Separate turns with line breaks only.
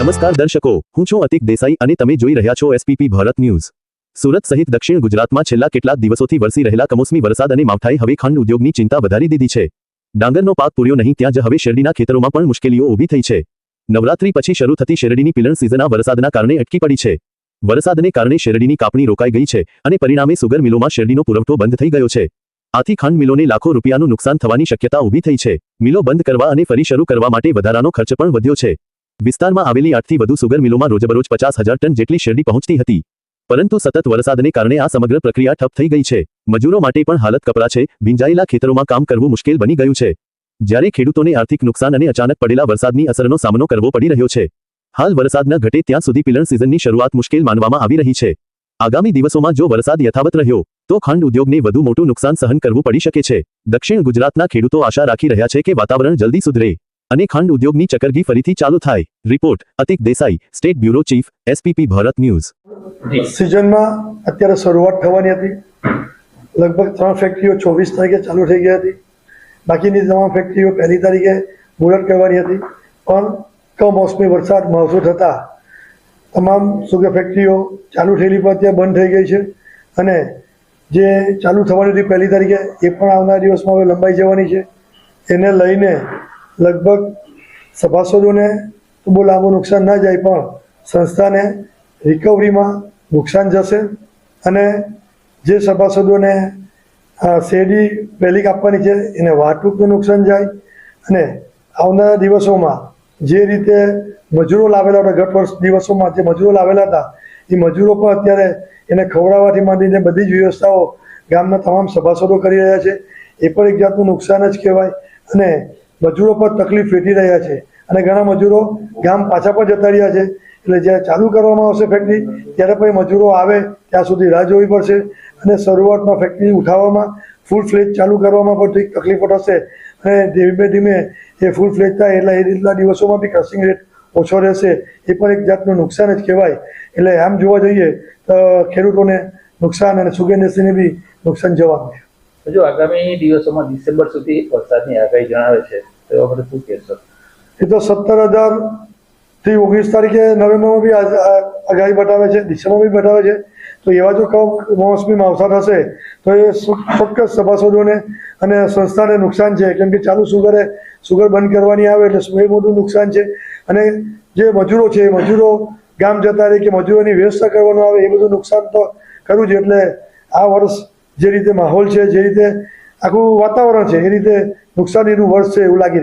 નમસ્કાર દર્શકો, હું છું અતિક દેસાઈ અને તમે જોઈ રહ્યા છો એસપીપી ભારત ન્યૂઝ. સુરત સહિત દક્ષિણ ગુજરાતમાં છેલ્લા કેટલાક દિવસોથી વરસી રહેલા કમોસમી વરસાદ અને માવઠાએ હવે ખાંડ ઉદ્યોગની ચિંતા વધારી દીધી છે. ડાંગરનો પાક પૂર્યો નહીં ત્યાં જ હવે શેરડીના ખેતરોમાં પણ મુશ્કેલીઓ ઊભી થઈ છે. નવરાત્રી પછી શરૂ થતી શેરડીની પિલણ સિઝન વરસાદના કારણે અટકી પડી છે. વરસાદને કારણે શેરડીની કાપણી રોકાઈ ગઈ છે અને પરિણામે સુગર મિલોમાં શેરડીનો પુરવઠો બંધ થઈ ગયો છે. આથી ખાંડ મિલોને લાખો રૂપિયાનું નુકસાન થવાની શક્યતા ઊભી થઈ છે. મિલો બંધ કરવા અને ફરી શરૂ કરવા માટે વધારાનો ખર્ચ પણ વધ્યો છે. વિસ્તારમાં આવેલી આઠથી વધુ સુગર મિલોમાં રોજબરોજ પચાસ હજાર ટન જેટલી શેરડી પહોંચતી હતી. પરંતુ સતત વરસાદને કારણે આ સમગ્ર પ્રક્રિયા ઠપ થઈ ગઈ છે. મજૂરો માટે પણ હાલત કપરા છે. ભીંજાયેલા ખેતરોમાં કામ કરવું મુશ્કેલ બની ગયું છે. જ્યારે ખેડૂતોને આર્થિક નુકસાન અને અચાનક પડેલા વરસાદની અસરનો સામનો કરવો પડી રહ્યો છે. હાલ વરસાદ ન ઘટે ત્યાં સુધી પિલણ સિઝનની શરૂઆત મુશ્કેલ માનવામાં આવી રહી છે. આગામી દિવસોમાં જો વરસાદ યથાવત રહ્યો, તો ખાંડ ઉદ્યોગને વધુ મોટું નુકસાન સહન કરવું પડી શકે છે. દક્ષિણ ગુજરાતના ખેડૂતો આશા રાખી રહ્યા છે કે વાતાવરણ જલ્દી સુધરે. અને ખાંડ ઉદ્યોગની ચકરગી ફરીથી ચાલુ થાય. Report, Atik Desai, state bureau chief, SPP Bharat news.
સિઝનમાં અત્યારે શરૂઆત થવાની હતી. લગભગ ત્રણ ફેક્ટરીઓ ચોવીસ તારીખે ચાલુ થઈ ગઈ હતી. બાકીની તમામ ફેક્ટરીઓ પહેલી તારીખે મુહૂર્ત કરવાની હતી. પણ કમોસમી વરસાદ માવઠું થતાં તમામ સુગર ફેક્ટરીઓ ચાલુ થયેલી પણ અત્યારે બંધ થઈ ગઈ છે. અને જે ચાલુ થવાની હતી પહેલી તારીખે, એ પણ આવનાર દિવસમાં હવે લંબાઈ જવાની છે. એને લઈને લગભગ સભાસદોને તો બહુ લાંબુ નુકસાન ના જાય, પણ સંસ્થાને રિકવરીમાં નુકસાન જશે અને જે સભાસદોને શેરડી વહેલી કાપવાની છે, એને વાટુકનું નુકસાન જાય અને આવનારા દિવસોમાં જે રીતે મજૂરો લાવેલા હતા, ગત વર્ષ દિવસોમાં જે મજૂરો લાવેલા હતા, એ મજૂરો પણ અત્યારે એને ખવડાવવાથી માંડીને બધી જ વ્યવસ્થાઓ ગામના તમામ સભાસદો કરી રહ્યા છે. એ પણ એક જાતનું નુકસાન જ કહેવાય અને મજૂરો પર તકલીફ વેઠી રહ્યા છે. અને ઘણા મજૂરો ગામ પાછા પણ જતા રહ્યા છે. એટલે જ્યારે ચાલુ કરવામાં આવશે ફેક્ટરી ત્યારે પણ મજૂરો આવે, ત્યાં સુધી રાહ જોવી પડશે. અને શરૂઆતમાં ફેક્ટરી ઉઠાવવામાં ફૂલ ફ્લેજ ચાલુ કરવામાં પણ થોડીક તકલીફો થશે. અને ધીમે ધીમે એ ફૂલ ફ્લેજ થાય એટલે એ રીતના દિવસોમાં બી ક્રસિંગ રેટ ઓછો રહેશે. એ પણ એક જાતનું નુકસાન જ કહેવાય. એટલે આમ જોવા જઈએ, તો ખેડૂતોને નુકસાન અને સુગર બી નુકસાન જવાનું
હજુ આગામી દિવસોમાં ડિસેમ્બર સુધી વરસાદની આગાહી જણાવે છે, તો આપણે વખતે શું કહેશો?
એ તો સત્તર હજારથી ઓગણીસ તારીખે નવેમ્બરમાં બી આગાહી બતાવે છે ડિસેમ્બરમાં બી બતાવે છે. તો એવા જો કમોસમી માવઠા થશે તો એ ચોક્કસ સભાસદોને અને સંસ્થાને નુકસાન છે. કેમ કે ચાલુ સુગરે, સુગર બંધ કરવાની આવે એટલે એ મોટું નુકસાન છે. અને જે મજૂરો છે, એ મજૂરો ગામ જતા રહે કે મજૂરોની વ્યવસ્થા કરવાનું આવે, એ બધું નુકસાન તો કરવું છે એટલે આ વર્ષ જે રીતે માહોલ છે, જે રીતે આખું વાતાવરણ છે, એ રીતે નુકસાનીનું વર્ષ છે એવું લાગી